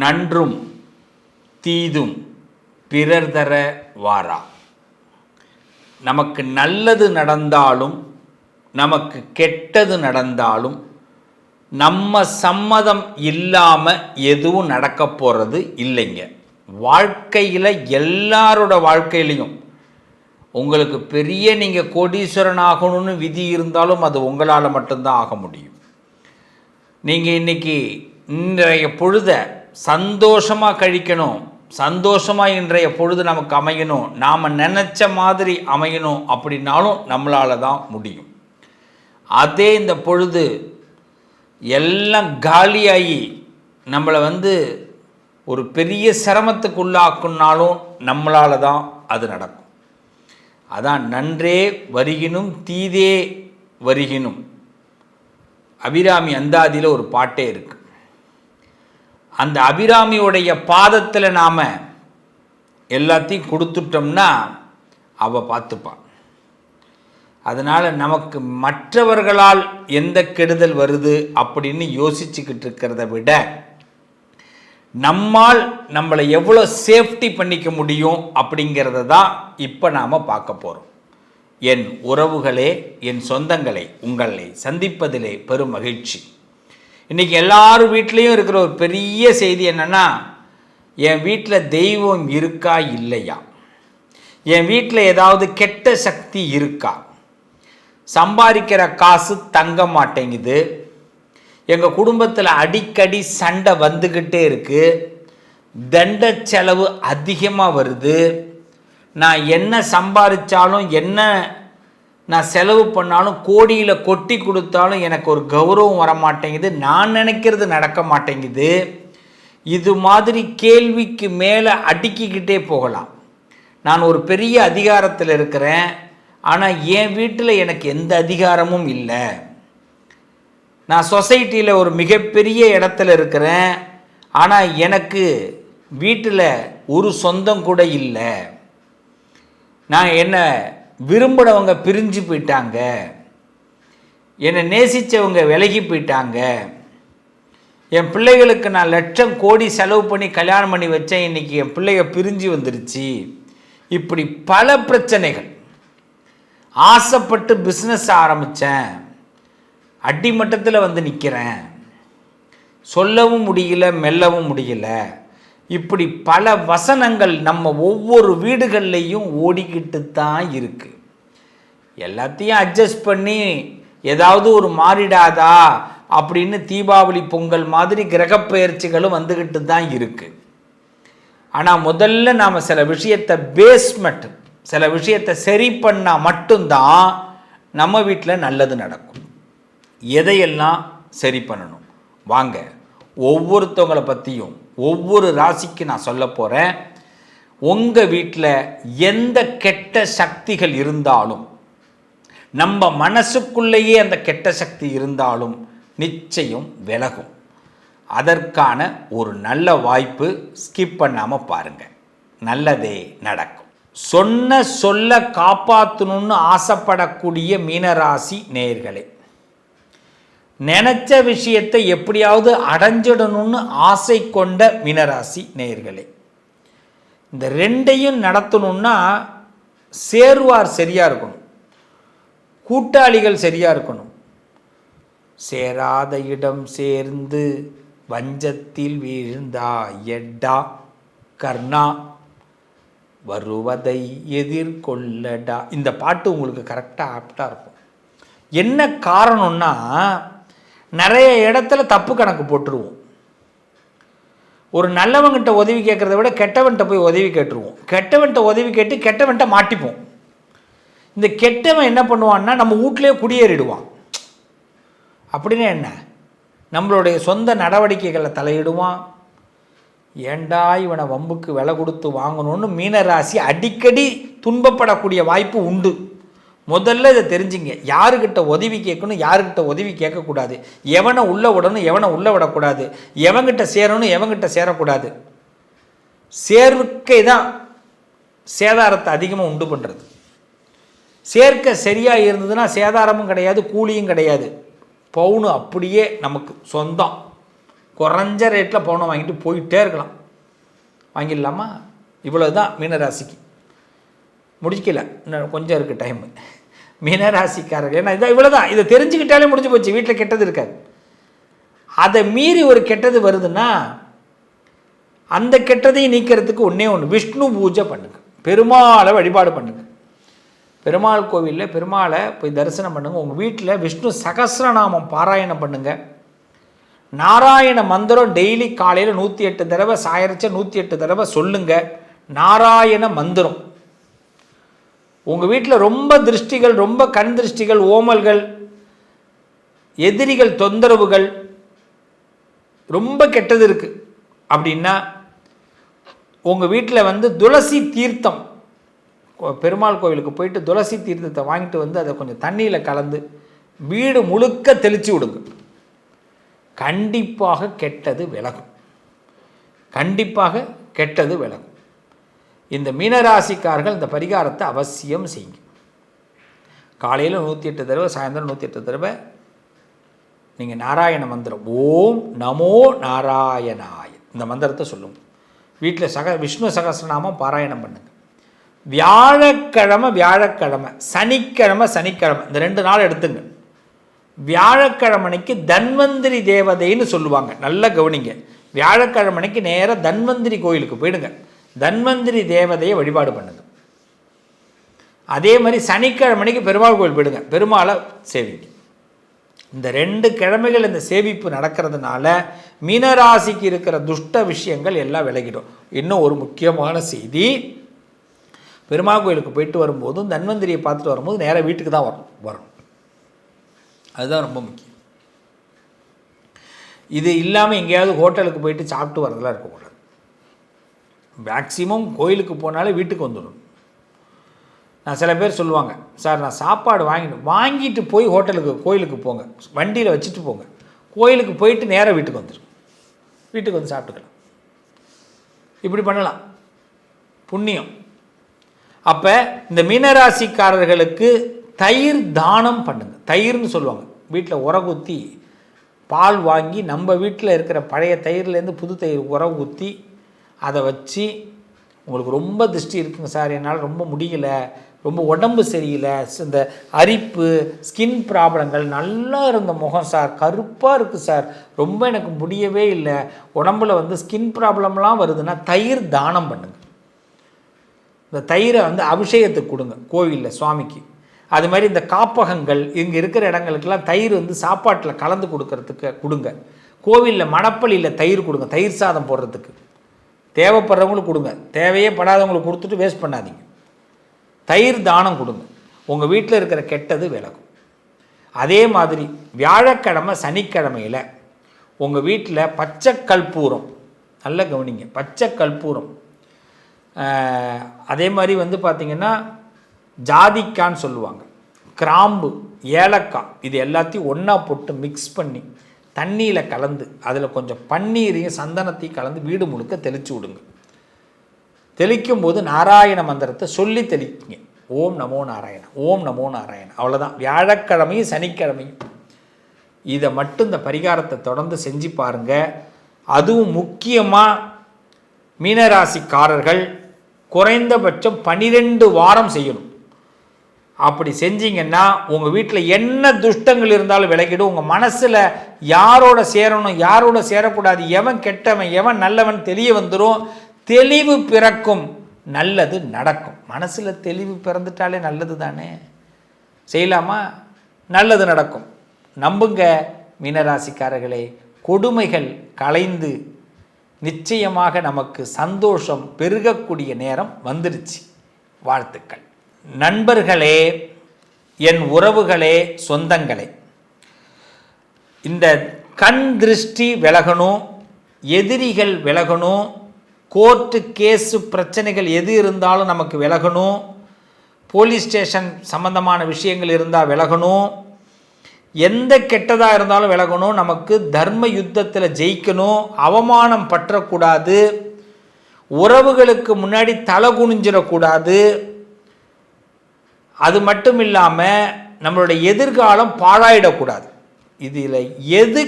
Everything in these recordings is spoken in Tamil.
நன்றும் தீதும் பிறர் தர வாரா. நமக்கு நல்லது நடந்தாலும் நமக்கு கெட்டது நடந்தாலும் நம்ம சம்மதம் இல்லாமல் எதுவும் நடக்க போகிறது இல்லைங்க. வாழ்க்கையில் எல்லாரோட வாழ்க்கையிலையும் உங்களுக்கு பெரிய நீங்கள் கோடீஸ்வரன் ஆகணும்னு விதி இருந்தாலும் அது உங்களால் மட்டும்தான் ஆக முடியும். நீங்கள் இன்னைக்கு இன்றைய பொழுதை சந்தோஷமாக கழிக்கணும். சந்தோஷமாக இன்றைய பொழுது நமக்கு அமையணும். நாம் நினச்ச மாதிரி அமையணும் அப்படின்னாலும் நம்மளால் தான் முடியும். அதே இந்த பொழுது எல்லாம் காலியாகி நம்மளை வந்து ஒரு பெரிய சிரமத்துக்குள்ளாக்குனாலும் நம்மளால தான் அது நடக்கும். அதான் நன்றே வருகினும் தீதே வருகினும். அபிராமி அந்தாதியில் ஒரு பாட்டே இருக்குது அந்த அபிராமியுடைய பாதத்தில் நாம் எல்லாத்தையும் கொடுத்துட்டோம்னா அவள் பார்த்துப்பான். அதனால் நமக்கு மற்றவர்களால் எந்த கெடுதல் வருது அப்படின்னு யோசிச்சுக்கிட்டு இருக்கிறத விட நம்மால் நம்மளை எவ்வளோ சேஃப்டி பண்ணிக்க முடியும் அப்படிங்கிறத தான் இப்போ நாம் பார்க்க போகிறோம் என் உறவுகளே என் சொந்தங்களை உங்களை சந்திப்பதிலே பெரும் மகிழ்ச்சி. இன்றைக்கி எல்லார் வீட்லேயும் இருக்கிற ஒரு பெரிய செய்தி என்னென்னா என் வீட்டில் தெய்வம் இருக்கா இல்லையா? என் வீட்டில் ஏதாவது கெட்ட சக்தி இருக்கா? சம்பாதிக்கிற காசு தங்க மாட்டேங்குது. எங்கள் குடும்பத்தில் அடிக்கடி சண்டை வந்துக்கிட்டே இருக்குது தண்ட செலவு அதிகமாக வருது. நான் என்ன சம்பாதிச்சாலும் என்ன நான் செலவு பண்ணாலும் கோடியில் கொட்டி கொடுத்தாலும் எனக்கு ஒரு கௌரவம் வர மாட்டேங்குது நான் நினைக்கிறது நடக்க மாட்டேங்குது. இது மாதிரி கேள்விக்கு மேலே அடுக்கிக்கிட்டே போகலாம். நான் ஒரு பெரிய அதிகாரத்தில் இருக்கிறேன். ஆனால் என் வீட்டில் எனக்கு எந்த அதிகாரமும் இல்லை. நான் சொசைட்டியில் ஒரு மிகப்பெரிய இடத்துல இருக்கிறேன். ஆனால் எனக்கு வீட்டில் ஒரு சொந்தம் கூட இல்லை. நான் என்ன விரும்பினவங்க பிரிஞ்சு போயிட்டாங்க. என்னை நேசித்தவங்க விலகி போயிட்டாங்க. என் பிள்ளைகளுக்கு நான் லட்சம் கோடி செலவு பண்ணி கல்யாணம் பண்ணி வச்சேன். இன்றைக்கி என் பிள்ளைங்க பிரிஞ்சு வந்துருச்சு. இப்படி பல பிரச்சனைகள். ஆசைப்பட்டு பிஸ்னஸ் ஆரம்பித்தேன் அடிமட்டத்தில் வந்து நிற்கிறேன் சொல்லவும் முடியல மெல்லவும் முடியல. இப்படி பல வசனங்கள் நம்ம ஒவ்வொரு வீடுகள்லையும் ஓடிக்கிட்டு தான் இருக்குது எல்லாத்தையும் அட்ஜஸ்ட் பண்ணி ஏதாவது ஒரு மாறிடாதா அப்படின்னு தீபாவளி பொங்கல் மாதிரி கிரகப்பெயர்ச்சிகளும் வந்துக்கிட்டு தான் இருக்குது ஆனால் முதல்ல நாம் சில விஷயத்தை பேஸ்மெண்ட் சில விஷயத்தை சரி பண்ணால் மட்டும்தான் நம்ம வீட்டில் நல்லது நடக்கும். எதையெல்லாம் சரி பண்ணணும்? வாங்க ஒவ்வொருத்தவங்களை பற்றியும் ஒவ்வொரு ராசிக்கு நான் சொல்ல போகிறேன் உங்கள் வீட்டில் எந்த கெட்ட சக்திகள் இருந்தாலும் நம்ம மனசுக்குள்ளேயே அந்த கெட்ட சக்தி இருந்தாலும் நிச்சயம் விலகும். அதற்கான ஒரு நல்ல வாய்ப்பு ஸ்கிப் பண்ணாமல் பாருங்கள் நல்லதே நடக்கும். சொன்ன சொல்ல காப்பாற்றணும்னு ஆசைப்படக்கூடிய மீனராசி நேயர்களே நினச்ச விஷயத்தை எப்படியாவது அடைஞ்சிடணும்னு ஆசை கொண்ட மீனராசி நேயர்களே இந்த ரெண்டையும் நடத்தணும்னா சேருவார் சரியாக இருக்கணும். கூட்டாளிகள் சரியாக இருக்கணும். சேராத இடம் சேர்ந்து வஞ்சத்தில் வீழ்ந்தா எட்டா கர்ணா வருவதை எதிர்கொள்ளடா. இந்த பாட்டு உங்களுக்கு கரெக்டாக ஆப்டாக இருக்கும். என்ன காரணம்னா நிறைய இடத்துல தப்பு கணக்கு போட்டுருவோம். ஒரு நல்லவங்கிட்ட உதவி கேட்குறத விட கெட்டவன்கிட்ட போய் உதவி கேட்டுருவோம். கெட்டவன்கிட்ட உதவி கேட்டு கெட்டவன்கிட்ட மாட்டிப்போம். இந்த கெட்டவன் என்ன பண்ணுவான்னா நம்ம வீட்லேயே குடியேறிடுவான். அப்படின்னா என்ன? நம்மளுடைய சொந்த நடவடிக்கைகளை தலையிடுவான். ஏண்டா இவனை வம்புக்கு விலை கொடுத்து வாங்கணும்னு மீனராசி அடிக்கடி துன்பப்படக்கூடிய வாய்ப்பு உண்டு. முதல்ல இதை தெரிஞ்சுங்க. யாருக்கிட்ட உதவி கேட்கணும் யாருக்கிட்ட உதவி கேட்கக்கூடாது. எவனை உள்ளே விடணும் எவனை உள்ளே விடக்கூடாது. எவங்கிட்ட சேரணும் எவங்கிட்ட சேரக்கூடாது. சேர்க்கை தான் சேதாரத்தை அதிகமாக உண்டு பண்ணுறது சேர்க்கை சரியாக இருந்ததுன்னா சேதாரமும் கிடையாது கூலியும் கிடையாது. பவுனு அப்படியே நமக்கு சொந்தம். குறைஞ்ச ரேட்டில் பவுனை வாங்கிட்டு போயிட்டே இருக்கலாம். வாங்கிடலாமா? இவ்வளோ தான் மீனராசிக்கு. முடிக்கல. இன்னும் கொஞ்சம் இருக்குது டைமு மீனராசிக்காரர்கள் ஏன்னா இதான் இவ்வளோ தான் இதை தெரிஞ்சுக்கிட்டாலே முடிஞ்சு போச்சு. வீட்டில் கெட்டது இருக்காது. அதை மீறி ஒரு கெட்டது வருதுன்னா அந்த கெட்டதையும் நீக்கிறதுக்கு ஒன்றே ஒன்று விஷ்ணு பூஜை பண்ணுங்க. பெருமாளை வழிபாடு பண்ணுங்க. பெருமாள் கோவிலில் பெருமாளை போய் தரிசனம் பண்ணுங்கள் உங்கள் வீட்டில் விஷ்ணு சகசிரநாமம் பாராயணம் பண்ணுங்கள் நாராயண மந்திரம் டெய்லி காலையில் நூற்றி எட்டு தடவை சாயரிச்ச நூற்றி எட்டு தடவை சொல்லுங்கள் நாராயண மந்திரம். உங்கள் வீட்டில் ரொம்ப திருஷ்டிகள் ரொம்ப கண் திருஷ்டிகள் ஓமல்கள் எதிரிகள் தொந்தரவுகள் ரொம்ப கெட்டது இருக்குது அப்படின்னா உங்கள் வீட்டில் வந்து துளசி தீர்த்தம் கோ- பெருமாள் கோவிலுக்கு போயிட்டு துளசி தீர்த்தத்தை வாங்கிட்டு வந்து அதை கொஞ்சம் தண்ணியில் கலந்து வீடு முழுக்க தெளித்து விடுங்க. கண்டிப்பாக கெட்டது விலகும். கண்டிப்பாக கெட்டது விலகும். இந்த மீனராசிக்காரர்கள் இந்த பரிகாரத்தை அவசியம் செய்யுங்க. காலையில் நூற்றி எட்டு தடவை சாயந்தரம் நூற்றி எட்டு தடவை நீங்கள் நாராயண மந்திரம். ஓம் நமோ நாராயணாய. இந்த மந்திரத்தை சொல்லுங்க. வீட்டில் சக விஷ்ணு சகசிரநாமம் பாராயணம் பண்ணுங்கள் வியாழக்கிழமை வியாழக்கிழமை சனிக்கிழமை சனிக்கிழமை. இந்த ரெண்டு நாள் எடுத்துங்க. வியாழக்கிழமனைக்கு தன்வந்திரி தேவதைன்னு சொல்லுவாங்க. நல்லா கவனிங்க. வியாழக்கிழமனைக்கு நேராக தன்வந்திரி கோயிலுக்கு போயிடுங்க. தன்வந்திரி தேவதையை வழிபாடு பண்ணுங்க அதே மாதிரி சனிக்கிழமைக்கு பெருமாள் கோயில் போயிடுங்க. பெருமாளை சேவிங்க. இந்த ரெண்டு கிழமைகள் இந்த சேவிப்பு நடக்கிறதுனால மீனராசிக்கு இருக்கிற துஷ்ட விஷயங்கள் எல்லாம் விலகிடும். இன்னும் ஒரு முக்கியமான செய்தி பெருமாள் கோயிலுக்கு போயிட்டு வரும்போதும் தன்வந்திரியை பார்த்துட்டு வரும்போது நேராக வீட்டுக்கு தான் வரும் வரும். அதுதான் ரொம்ப முக்கியம். இது இல்லாமல் எங்கேயாவது ஹோட்டலுக்கு போயிட்டு சாப்பிட்டு வரதெல்லாம் இருக்கக்கூடாது. மேக்சிமம் கோயிலுக்கு போனாலே வீட்டுக்கு வந்துடும் நான் சில பேர் சொல்லுவாங்க சார் நான் சாப்பாடு வாங்கிட்டு வாங்கிட்டு போய் ஹோட்டலுக்கு கோயிலுக்கு போங்க. வண்டியில் வச்சுட்டு போங்க. கோயிலுக்கு போயிட்டு நேராக வீட்டுக்கு வந்துடும் வீட்டுக்கு வந்து சாப்பிட்டுக்கலாம். இப்படி பண்ணலாம். புண்ணியம். அப்போ இந்த மீனராசிக்காரர்களுக்கு தயிர் தானம் பண்ணுங்க. தயிர்னு சொல்லுவாங்க. வீட்டில் உரகுத்தி பால் வாங்கி நம்ம வீட்டில் இருக்கிற பழைய தயிர்லேருந்து புது தயிர் உரம் ஊற்றி அதை வச்சு உங்களுக்கு ரொம்ப திருஷ்டி இருக்குங்க சார். என்னால் ரொம்ப முடியல. ரொம்ப உடம்பு சரியில்லை. இந்த அரிப்பு ஸ்கின் ப்ராப்ளங்கள் நல்லா இருந்த முகம் சார். கருப்பாக இருக்குது சார். ரொம்ப எனக்கு முடியவே இல்லை. உடம்புல வந்து ஸ்கின் ப்ராப்ளம்லாம் வருதுன்னா தயிர் தானம் பண்ணுங்க. இந்த தயிரை வந்து அபிஷேகத்துக்கு கொடுங்க கோவிலில் சுவாமிக்கு. அது மாதிரி இந்த காப்பகங்கள் இங்கே இருக்கிற இடங்களுக்கெல்லாம் தயிர் வந்து சாப்பாட்டில் கலந்து கொடுக்கறதுக்கு கொடுங்க. கோவிலில் மணப்பள்ளியில் தயிர் கொடுங்க தயிர் சாதம் போடுறதுக்கு. தேவைப்படுறவங்களுக்கு கொடுங்க. தேவையே படாதவங்களுக்கு கொடுத்துட்டு வேஸ்ட் பண்ணாதீங்க. தயிர் தானம் கொடுங்க. உங்கள் வீட்டில் இருக்கிற கெட்டது விலகும். அதே மாதிரி வியாழக்கிழமை சனிக்கிழமையில் உங்கள் வீட்டில் பச்சை கற்பூரம் நல்லா கவனிங்க பச்சை கற்பூரம். அதே மாதிரி வந்து பார்த்திங்கன்னா ஜாதிக்கான்னு சொல்லுவாங்க. கிராம்பு ஏலக்காய் இது எல்லாத்தையும் ஒன்றா போட்டு மிக்ஸ் பண்ணி தண்ணியில் கலந்து அதில் கொஞ்சம் பன்னீரையும் சந்தனத்தையும் கலந்து வீடு முழுக்க தெளித்து விடுங்க. தெளிக்கும் போது நாராயண மந்திரத்தை சொல்லி தெளிக்குங்க ஓம் நமோ நாராயண ஓம் நமோ நாராயண. அவ்வளோதான் வியாழக்கிழமையும் சனிக்கிழமையும். இதை மட்டும் இந்த பரிகாரத்தை தொடர்ந்து செஞ்சு பாருங்க. அதுவும் முக்கியமாக மீனராசிக்காரர்கள் குறைந்தபட்சம் பனிரெண்டு வாரம் செய்யணும். அப்படி செஞ்சீங்கன்னா உங்கள் வீட்டில் என்ன துஷ்டங்கள் இருந்தாலும் விளக்கிடும் உங்கள் மனசில் யாரோட சேரணும் யாரோட சேரக்கூடாது எவன் கெட்டவன் எவன் நல்லவன் தெரிய வந்துடும் தெளிவு பிறக்கும் நல்லது நடக்கும். மனசில் தெளிவு பிறந்துட்டாலே நல்லது தானே? செய்யலாமா? நல்லது நடக்கும். நம்புங்க மீனராசிக்காரர்களே கொடுமைகள் கலைந்து நிச்சயமாக நமக்கு சந்தோஷம் பெருகக்கூடிய நேரம் வந்துருச்சு வாழ்த்துக்கள். நண்பர்களே என் உறவுகளே சொந்தங்களே. இந்த கண் திருஷ்டி விலகணும் எதிரிகள் விலகணும் கோர்ட்டு கேஸு பிரச்சனைகள் எது இருந்தாலும் நமக்கு விலகணும் போலீஸ் ஸ்டேஷன் சம்பந்தமான விஷயங்கள் இருந்தால் விலகணும் எந்த கெட்டதாக இருந்தாலும் விலகணும் நமக்கு தர்ம யுத்தத்தில் ஜெயிக்கணும் அவமானம் பற்றக்கூடாது உறவுகளுக்கு முன்னாடி தலை குனிஞ்சிடக்கூடாது அது மட்டும் இல்லாமல் நம்மளுடைய எதிர்காலம் பாழாயிடக்கூடாது. இதில் எது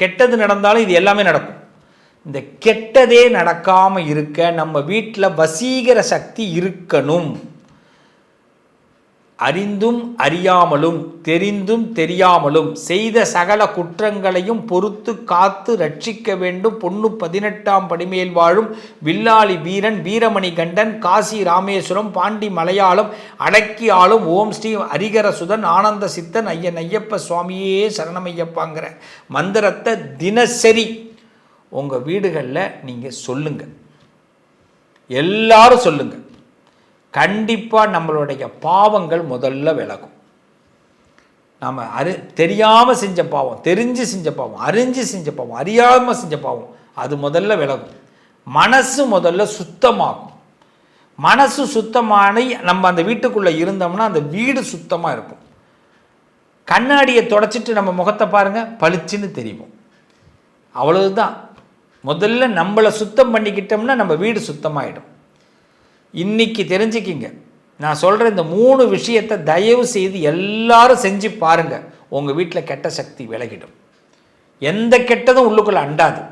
கெட்டது நடந்தாலும் இது எல்லாமே நடக்கும். இந்த கெட்டதே நடக்காமல் இருக்க நம்ம வீட்டில் வசீகர சக்தி இருக்கணும். அறிந்தும் அறியாமலும் தெரிந்தும் தெரியாமலும் செய்த சகல குற்றங்களையும் பொறுத்து காத்து ரட்சிக்க வேண்டும். பொண்ணு பதினெட்டாம் படிமேல் வாழும் வில்லாளி வீரன் வீரமணி கண்டன் காசி ராமேஸ்வரம் பாண்டி மலையாளம் அடக்கி ஆளும் ஓம் ஸ்ரீ ஹரிகரசுதன் ஆனந்த சித்தன் ஐயன் ஐயப்ப சுவாமியே சரணமையப்பாங்கிற மந்திரத்தை தினசரி உங்கள் வீடுகளில் நீங்கள் சொல்லுங்கள் எல்லாரும் சொல்லுங்கள் கண்டிப்பாக நம்மளுடைய பாவங்கள் முதல்ல விலகும். நம்ம அறி தெரியாமல் செஞ்ச பாவம் தெரிஞ்சு செஞ்ச பாவம் அறிஞ்சு செஞ்ச பாவம் அறியாமல் செஞ்ச பாவம் அது முதல்ல விலகும். மனசு முதல்ல சுத்தமாகும். மனசு சுத்தமான நம்ம அந்த வீட்டுக்குள்ளே இருந்தோம்னா அந்த வீடு சுத்தமாக இருக்கும். கண்ணாடியை தொடச்சிட்டு நம்ம முகத்தை பாருங்கள் பளிச்சுன்னு தெரியும். அவ்வளவுதான். முதல்ல நம்மளை சுத்தம் பண்ணிக்கிட்டோம்னா நம்ம வீடு சுத்தமாயிடும். இன்னைக்கு தெரிஞ்சுக்கிங்க. நான் சொல்கிற இந்த மூணு விஷயத்தை தயவு செய்து எல்லாரும் செஞ்சு பாருங்கள் உங்கள் வீட்டில் கெட்ட சக்தி விலகிடும். எந்த கெட்டதும் உள்ளுக்குள்ளே அண்டாது.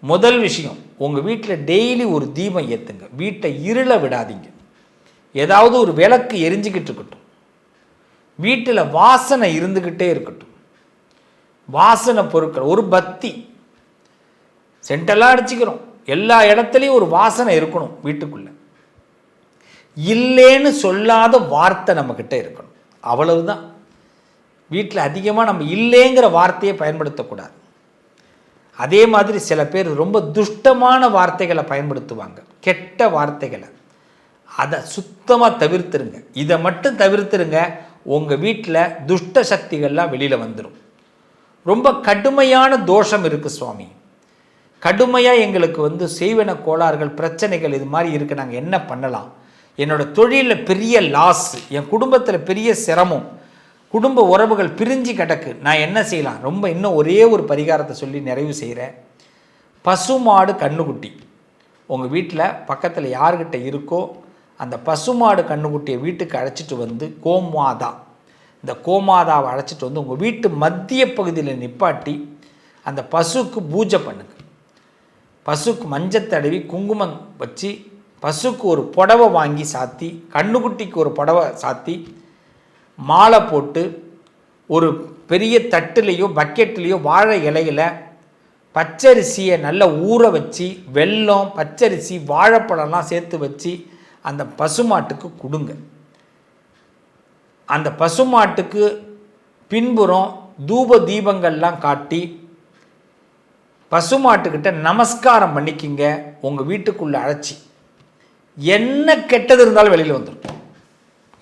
முதல் விஷயம் உங்கள் வீட்டில் டெய்லி ஒரு தீபம் ஏற்றுங்க வீட்டை இருள விடாதீங்க. ஏதாவது ஒரு விளக்கு எரிஞ்சுக்கிட்டு இருக்கட்டும். வீட்டில் வாசனை இருந்துக்கிட்டே இருக்கட்டும். வாசனை பொருட்கள் ஒரு பத்தி. சென்டெல்லாம் அடிச்சுக்கிறோம். எல்லா இடத்துலையும் ஒரு வாசனை இருக்கணும் வீட்டுக்குள்ளே. இல்லைன்னு சொல்லாத வார்த்தை நம்மக்கிட்ட இருக்கணும். அவ்வளவுதான். வீட்டில் அதிகமாக நம்ம இல்லைங்கிற வார்த்தையை பயன்படுத்தக்கூடாது. அதே மாதிரி சில பேர் ரொம்ப துஷ்டமான வார்த்தைகளை பயன்படுத்துவாங்க. கெட்ட வார்த்தைகளை. அதை சுத்தமாக தவிர்த்துருங்க. இதை மட்டும் தவிர்த்துருங்க உங்கள் வீட்டில் துஷ்ட சக்திகள்லாம் வெளியில் வந்துடும் ரொம்ப கடுமையான தோஷம் இருக்குது சுவாமி. கடுமையாக எங்களுக்கு வந்து செய்வன கோளாறுகள் பிரச்சனைகள் இது மாதிரி இருக்குது நாங்கள் என்ன பண்ணலாம்? என்னோடய தொழிலில் பெரிய லாஸ் என் குடும்பத்தில் பெரிய சிரமம் குடும்ப உறவுகள் பிரிஞ்சு கிடக்கு. நான் என்ன செய்யலாம்? ரொம்ப இன்னும் ஒரே ஒரு பரிகாரத்தை சொல்லி நிறைவு செய்கிறேன் பசுமாடு கண்ணுக்குட்டி. உங்கள் வீட்டில் பக்கத்தில் யார்கிட்ட இருக்கோ அந்த பசுமாடு கண்ணுக்குட்டியை வீட்டுக்கு அழைச்சிட்டு வந்து கோமாதா. இந்த கோமாதாவை அழைச்சிட்டு வந்து உங்கள் வீட்டு மத்திய பகுதியில் நிப்பாட்டி அந்த பசுக்கு பூஜை பண்ணுங்க. பசுக்கு மஞ்சள் தடவி குங்குமம் வச்சு பசுக்கு ஒரு புடவை வாங்கி சாத்தி கண்ணுக்குட்டிக்கு ஒரு புடவை சாத்தி மாலை போட்டு ஒரு பெரிய தட்டுலேயோ பக்கெட்லேயோ வாழை இலையில் பச்சரிசியை நல்லா ஊற வச்சு வெல்லம் பச்சரிசி வாழைப்பழம்லாம் சேர்த்து வச்சு அந்த பசுமாட்டுக்கு கொடுங்க. அந்த பசுமாட்டுக்கு பின்புறம் தூப தீபங்கள்லாம் காட்டி பசுமாட்டுக்கிட்ட நமஸ்காரம் பண்ணிக்கிங்க உங்கள் வீட்டுக்குள்ளே அழைச்சி. என்ன கெட்டது இருந்தாலும் வெளியில் வந்துடும்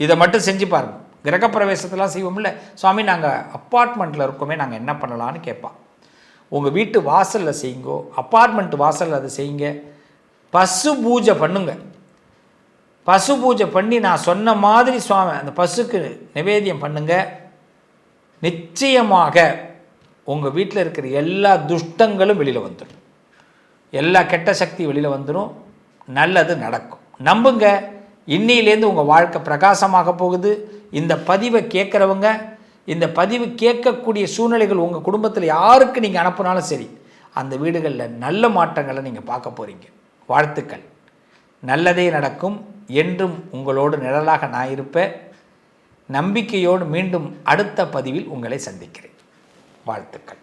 இதை மட்டும் செஞ்சு பாருங்கள் கிரகப்பிரவேசத்தெல்லாம் செய்வோம்ல. சுவாமி நாங்கள் அப்பார்ட்மெண்ட்டில் இருக்கோமே நாங்கள் என்ன பண்ணலான்னு கேட்பான். உங்கள் வீட்டு வாசலில் செய்யுங்கோ அப்பார்ட்மெண்ட் வாசலில் அதை செய்யுங்க. பசு பூஜை பண்ணுங்க. பசு பூஜை பண்ணி நான் சொன்ன மாதிரி சுவாமி அந்த பசுக்கு நிவேதியம் பண்ணுங்க. நிச்சயமாக உங்கள் வீட்டில் இருக்கிற எல்லா துஷ்டங்களும் வெளியில் வந்துடும் எல்லா கெட்ட சக்தி வெளியில் வந்துடும் நல்லது நடக்கும். நம்புங்க இன்னிலேருந்து உங்கள் வாழ்க்கை பிரகாசமாக போகுது. இந்த பதிவை கேட்குறவங்க இந்த பதிவு கேட்கக்கூடிய சூழ்நிலைகள் உங்கள் குடும்பத்தில் யாருக்கு நீங்கள் அனுப்புனாலும் சரி அந்த வீடுகளில் நல்ல மாற்றங்களை நீங்கள் பார்க்க போகிறீங்க வாழ்த்துக்கள். நல்லதே நடக்கும். என்றும் உங்களோடு நிழலாக நான் இருப்பேன். நம்பிக்கையோடு மீண்டும் அடுத்த பதிவில் உங்களை சந்திக்கிறேன். வாழ்த்துக்கள்.